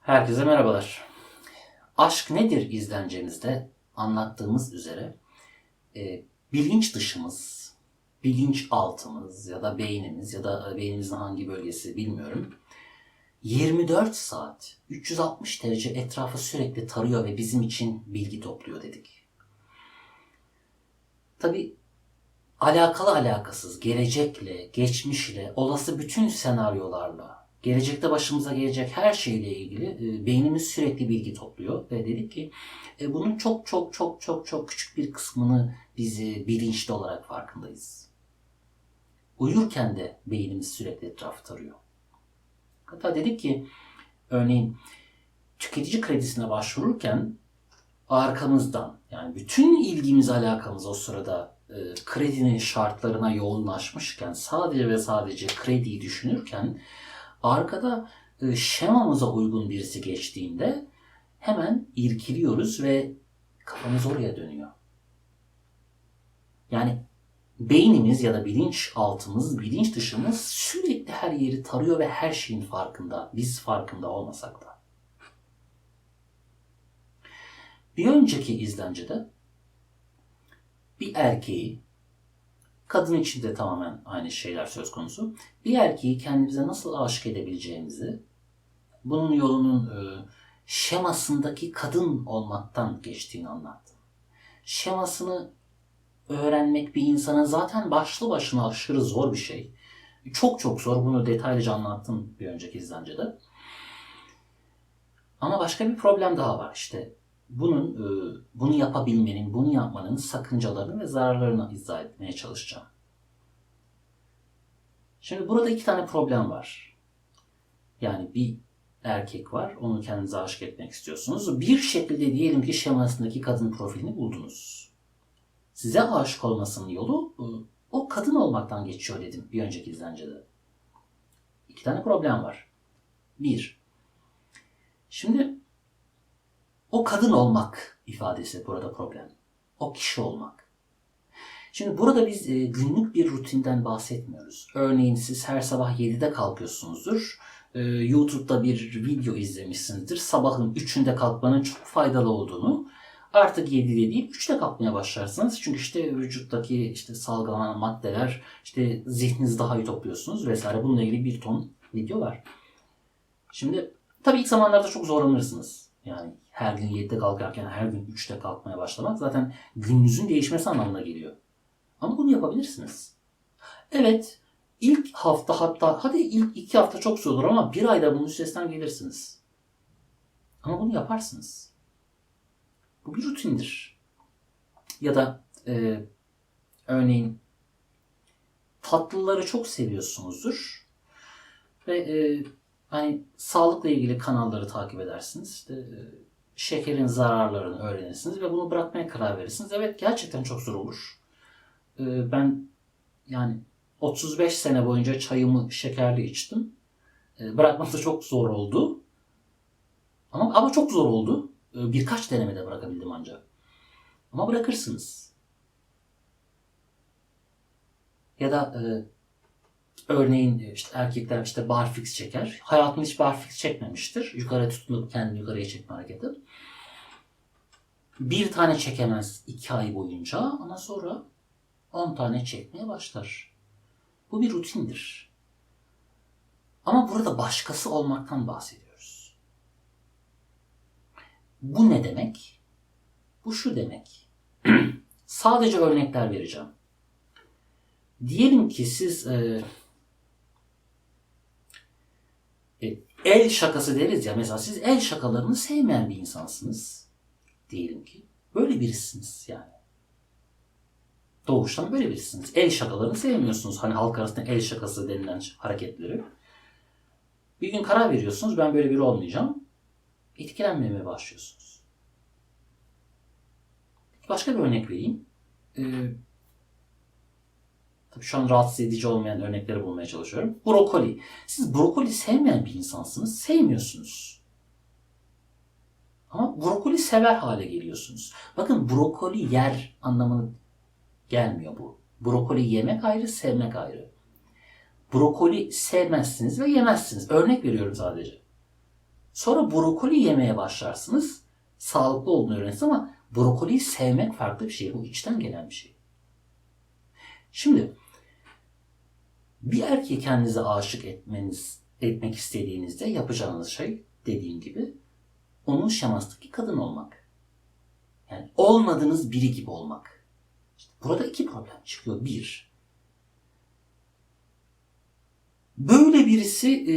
Herkese merhabalar. Aşk nedir izlencemizde anlattığımız üzere e, bilinç dışımız, bilinç altımız ya da beynimiz ya da beynimizin hangi bölgesi bilmiyorum. 24 saat 360 derece etrafı sürekli tarıyor ve bizim için bilgi topluyor dedik. Tabi alakalı alakasız gelecekle, geçmişle, olası bütün senaryolarla, gelecekte başımıza gelecek her şeyle ilgili e, beynimiz sürekli bilgi topluyor ve dedik ki e, bunun çok çok çok çok çok küçük bir kısmını biz e, bilinçli olarak farkındayız. Uyurken de beynimiz sürekli etrafı tarıyor. Hatta dedik ki örneğin tüketici kredisine başvururken arkamızdan yani bütün ilgimiz alakamız o sırada e, kredinin şartlarına yoğunlaşmışken sadece ve sadece krediyi düşünürken arkada e, şemamıza uygun birisi geçtiğinde hemen irkiliyoruz ve kafamız oraya dönüyor. Yani beynimiz ya da bilinç altımız, bilinç dışımız sürekli her yeri tarıyor ve her şeyin farkında. Biz farkında olmasak da. Bir önceki izlencede bir erkeği, kadın için de tamamen aynı şeyler söz konusu. Bir erkeği kendimize nasıl aşık edebileceğimizi, bunun yolunun e, şemasındaki kadın olmaktan geçtiğini anlattım. Şemasını öğrenmek bir insana zaten başlı başına aşırı zor bir şey. Çok çok zor. Bunu detaylıca anlattım bir önceki izlencede. Ama başka bir problem daha var işte. Bunun, e, bunu yapabilmenin, bunu yapmanın sakıncalarını ve zararlarını izah etmeye çalışacağım. Şimdi burada iki tane problem var. Yani bir erkek var, onu kendinize aşık etmek istiyorsunuz. Bir şekilde diyelim ki şemasındaki kadın profilini buldunuz. Size aşık olmasının yolu e, o kadın olmaktan geçiyor dedim bir önceki izlencede. İki tane problem var. Bir, şimdi o kadın olmak ifadesi burada problem. O kişi olmak. Şimdi burada biz e, günlük bir rutinden bahsetmiyoruz. Örneğin siz her sabah 7'de kalkıyorsunuzdur. E, YouTube'da bir video izlemişsinizdir. Sabahın 3'ünde kalkmanın çok faydalı olduğunu artık 7'de değil 3'te kalkmaya başlarsınız. Çünkü işte vücuttaki işte salgılanan maddeler, işte zihninizi daha iyi topluyorsunuz vesaire. Bununla ilgili bir ton video var. Şimdi tabii ilk zamanlarda çok zorlanırsınız. Yani her gün 7'de kalkarken her gün 3'te kalkmaya başlamak zaten gününüzün değişmesi anlamına geliyor. Ama bunu yapabilirsiniz. Evet, ilk hafta hatta hadi ilk iki hafta çok zor olur ama bir ayda bunun üstesinden gelirsiniz. Ama bunu yaparsınız. Bu bir rutindir. Ya da e, örneğin tatlıları çok seviyorsunuzdur ve e, hani sağlıkla ilgili kanalları takip edersiniz. İşte e, şekerin zararlarını öğrenirsiniz ve bunu bırakmaya karar verirsiniz. Evet gerçekten çok zor olur. E, ben yani 35 sene boyunca çayımı şekerli içtim. E, bırakması çok zor oldu. Ama ama çok zor oldu. Birkaç denemede bırakabildim ancak. Ama bırakırsınız. Ya da örneğin işte erkekler işte barfix çeker. Hayatında hiç barfix çekmemiştir. Yukarı tutunup kendini yukarıya çekme hareketi. Bir tane çekemez iki ay boyunca ama sonra 10 tane çekmeye başlar. Bu bir rutindir. Ama burada başkası olmaktan bahsediyoruz. Bu ne demek? Bu şu demek. Sadece örnekler vereceğim. Diyelim ki siz e, e, el şakası deriz ya mesela siz el şakalarını sevmeyen bir insansınız. Diyelim ki. Böyle birisiniz yani. Doğuştan böyle birisiniz. El şakalarını sevmiyorsunuz. Hani halk arasında el şakası denilen hareketleri. Bir gün karar veriyorsunuz ben böyle biri olmayacağım. Etkilenmemeye başlıyorsunuz. Başka bir örnek vereyim. Ee, tabii şu an rahatsız edici olmayan örnekleri bulmaya çalışıyorum. Brokoli. Siz brokoli sevmeyen bir insansınız. Sevmiyorsunuz. Ama brokoli sever hale geliyorsunuz. Bakın brokoli yer anlamını gelmiyor bu. Brokoli yemek ayrı, sevmek ayrı. Brokoli sevmezsiniz ve yemezsiniz. Örnek veriyorum sadece. Sonra brokoli yemeye başlarsınız. Sağlıklı olduğunu öğrenirsiniz ama brokoliyi sevmek farklı bir şey. Bu içten gelen bir şey. Şimdi bir erkeği kendinize aşık etmeniz, etmek istediğinizde yapacağınız şey dediğim gibi onun şemasındaki kadın olmak. Yani olmadığınız biri gibi olmak. İşte burada iki problem çıkıyor. Bir, böyle birisi e,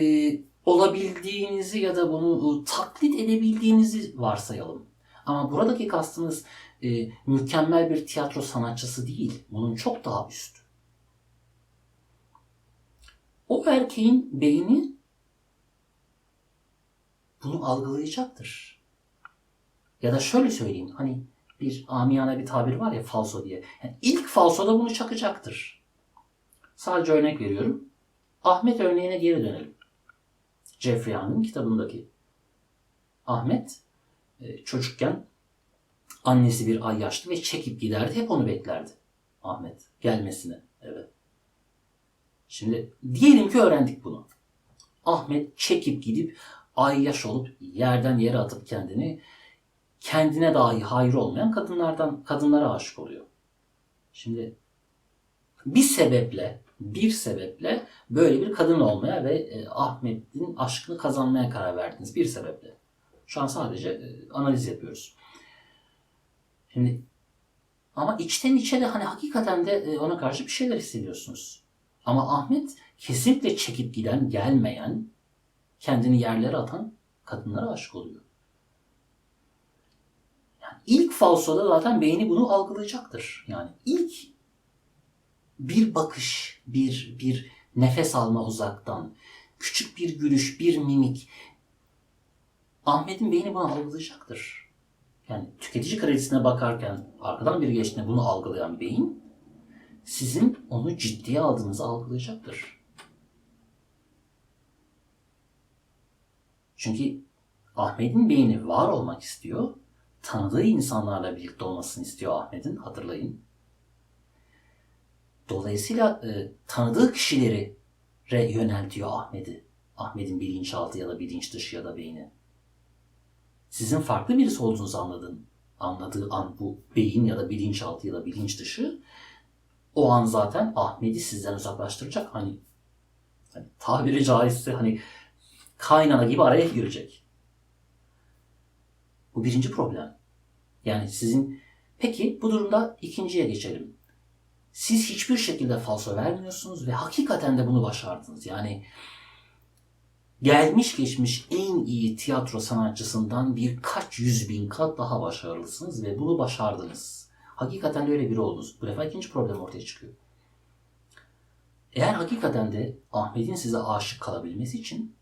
olabildiğinizi ya da bunu e, taklit edebildiğinizi varsayalım. Ama buradaki kastımız e, mükemmel bir tiyatro sanatçısı değil. Bunun çok daha üstü. O erkeğin beyni bunu algılayacaktır. Ya da şöyle söyleyeyim. Hani bir amiyane bir tabir var ya falso diye. Yani ilk falsoda bunu çakacaktır. Sadece örnek veriyorum. Ahmet örneğine geri dönelim. Jeffrey Young'ın kitabındaki. Ahmet e, çocukken annesi bir ay yaşlı ve çekip giderdi. Hep onu beklerdi. Ahmet gelmesini. Evet. Şimdi diyelim ki öğrendik bunu. Ahmet çekip gidip ay yaş olup yerden yere atıp kendini kendine dahi hayır olmayan kadınlardan kadınlara aşık oluyor. Şimdi bir sebeple bir sebeple böyle bir kadın olmaya ve e, Ahmet'in aşkını kazanmaya karar verdiniz. Bir sebeple. Şu an sadece e, analiz yapıyoruz. Şimdi ama içten içe de hani hakikaten de e, ona karşı bir şeyler hissediyorsunuz. Ama Ahmet kesinlikle çekip giden, gelmeyen, kendini yerlere atan kadınlara aşık oluyor. Yani ilk falsoda zaten beyni bunu algılayacaktır. Yani ilk bir bakış, bir bir nefes alma uzaktan, küçük bir gülüş, bir mimik Ahmet'in beyni bunu algılayacaktır. Yani tüketici kredisine bakarken arkadan biri geçtiğinde bunu algılayan beyin sizin onu ciddiye aldığınızı algılayacaktır. Çünkü Ahmet'in beyni var olmak istiyor. Tanıdığı insanlarla birlikte olmasını istiyor Ahmet'in. Hatırlayın. Dolayısıyla e, tanıdığı kişileri yöneltiyor Ahmet'i. Ahmet'in bilinçaltı ya da bilinç dışı ya da beyni. Sizin farklı birisi olduğunuzu anladın. Anladığı an bu beyin ya da bilinçaltı ya da bilinç dışı o an zaten Ahmet'i sizden uzaklaştıracak. Hani, hani tabiri caizse hani kaynana gibi araya girecek. Bu birinci problem. Yani sizin peki bu durumda ikinciye geçelim. Siz hiçbir şekilde falso vermiyorsunuz ve hakikaten de bunu başardınız. Yani gelmiş geçmiş en iyi tiyatro sanatçısından birkaç yüz bin kat daha başarılısınız ve bunu başardınız. Hakikaten de öyle biri oldunuz. Bu defa ikinci problem ortaya çıkıyor. Eğer hakikaten de Ahmet'in size aşık kalabilmesi için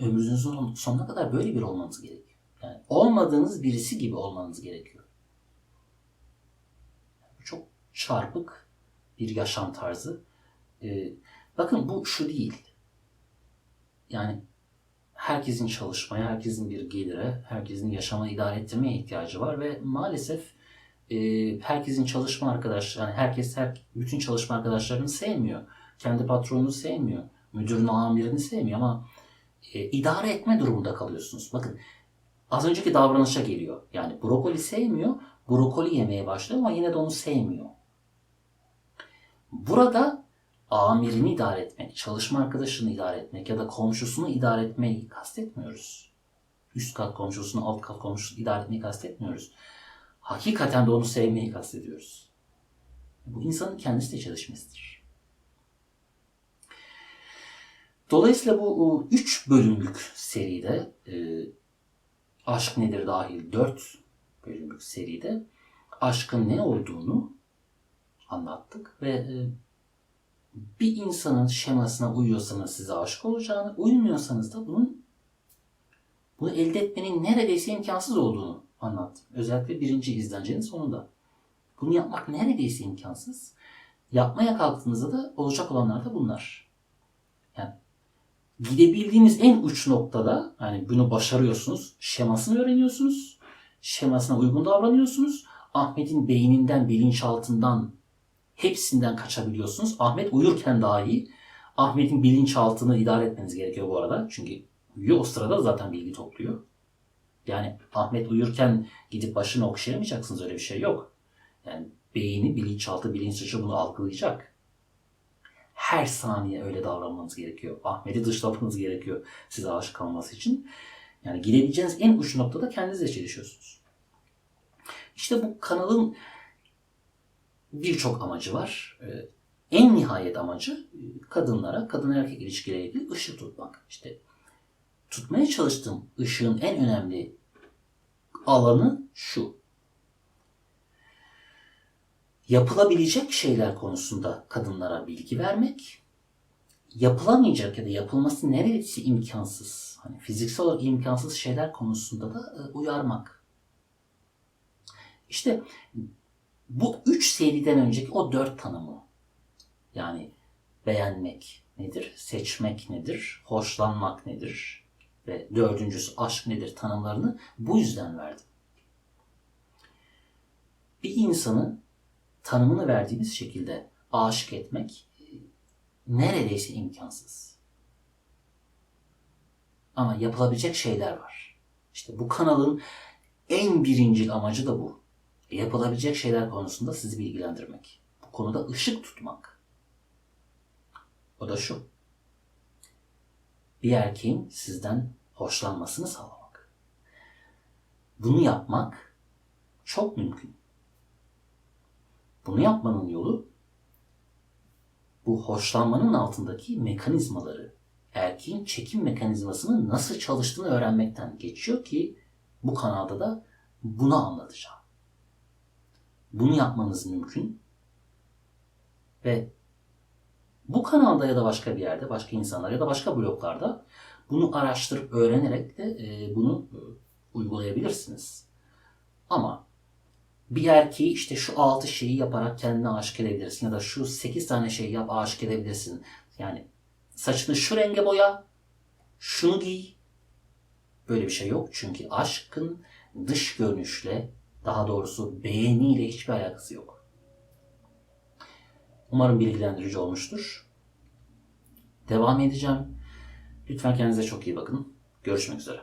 ömrünüzün sonuna kadar böyle bir olmanız gerekiyor. Yani olmadığınız birisi gibi olmanız gerekiyor. Çok çarpık bir yaşam tarzı. Ee, bakın bu şu değil. Yani herkesin çalışmaya, herkesin bir gelire, herkesin yaşama idare ettirmeye ihtiyacı var ve maalesef e, herkesin çalışma arkadaşları, yani herkes her, bütün çalışma arkadaşlarını sevmiyor. Kendi patronunu sevmiyor. Müdürünü, amirini sevmiyor ama e, idare etme durumunda kalıyorsunuz. Bakın az önceki davranışa geliyor. Yani brokoli sevmiyor, brokoli yemeye başlıyor ama yine de onu sevmiyor. Burada amirini idare etmek, çalışma arkadaşını idare etmek ya da komşusunu idare etmeyi kastetmiyoruz. Üst kat komşusunu, alt kat komşusunu idare etmeyi kastetmiyoruz. Hakikaten de onu sevmeyi kastediyoruz. Bu insanın kendisi de çalışmasıdır. Dolayısıyla bu üç bölümlük seride e, Aşk Nedir dahil dört bölümlük seride aşkın ne olduğunu anlattık ve e, bir insanın şemasına uyuyorsanız size aşık olacağını, uymuyorsanız da bunun bunu elde etmenin neredeyse imkansız olduğunu anlattım. Özellikle birinci izlencenin sonunda. Bunu yapmak neredeyse imkansız. Yapmaya kalktığınızda da olacak olanlar da bunlar. Yani gidebildiğiniz en uç noktada yani bunu başarıyorsunuz. Şemasını öğreniyorsunuz. Şemasına uygun davranıyorsunuz. Ahmet'in beyninden, bilinçaltından hepsinden kaçabiliyorsunuz. Ahmet uyurken dahi Ahmet'in bilinçaltını idare etmeniz gerekiyor bu arada. Çünkü uyuyor. O sırada zaten bilgi topluyor. Yani Ahmet uyurken gidip başını okşayamayacaksınız. Öyle bir şey yok. Yani beyni, bilinçaltı, bilinç dışı bunu algılayacak. Her saniye öyle davranmanız gerekiyor. Ahmet'i dışlamanız gerekiyor size aşık kalması için. Yani gidebileceğiniz en uç noktada kendinizle çelişiyorsunuz. İşte bu kanalın birçok amacı var. Ee, En nihayet amacı e, kadınlara, kadın erkek ilişkileriyle ilgili ışık tutmak. İşte tutmaya çalıştığım ışığın en önemli alanı şu. Yapılabilecek şeyler konusunda kadınlara bilgi vermek, yapılamayacak ya da yapılması neredeyse imkansız, hani fiziksel olarak imkansız şeyler konusunda da e, uyarmak. İşte bu üç seriden önceki o dört tanımı yani beğenmek nedir, seçmek nedir, hoşlanmak nedir ve dördüncüsü aşk nedir tanımlarını bu yüzden verdim. Bir insanı tanımını verdiğiniz şekilde aşık etmek e, neredeyse imkansız. Ama yapılabilecek şeyler var. İşte bu kanalın en birincil amacı da bu. Yapılabilecek şeyler konusunda sizi bilgilendirmek. Bu konuda ışık tutmak. O da şu. Bir erkeğin sizden hoşlanmasını sağlamak. Bunu yapmak çok mümkün. Bunu yapmanın yolu bu hoşlanmanın altındaki mekanizmaları, erkeğin çekim mekanizmasının nasıl çalıştığını öğrenmekten geçiyor ki bu kanalda da bunu anlatacağım. Bunu yapmanız mümkün ve bu kanalda ya da başka bir yerde, başka insanlar ya da başka bloglarda bunu araştırıp öğrenerek de e, bunu e, uygulayabilirsiniz. Ama bir erkeği işte şu altı şeyi yaparak kendine aşık edebilirsin ya da şu sekiz tane şeyi yap aşık edebilirsin. Yani saçını şu renge boya, şunu giy. Böyle bir şey yok çünkü aşkın dış görünüşle daha doğrusu beğeniyle hiçbir alakası yok. Umarım bilgilendirici olmuştur. Devam edeceğim. Lütfen kendinize çok iyi bakın. Görüşmek üzere.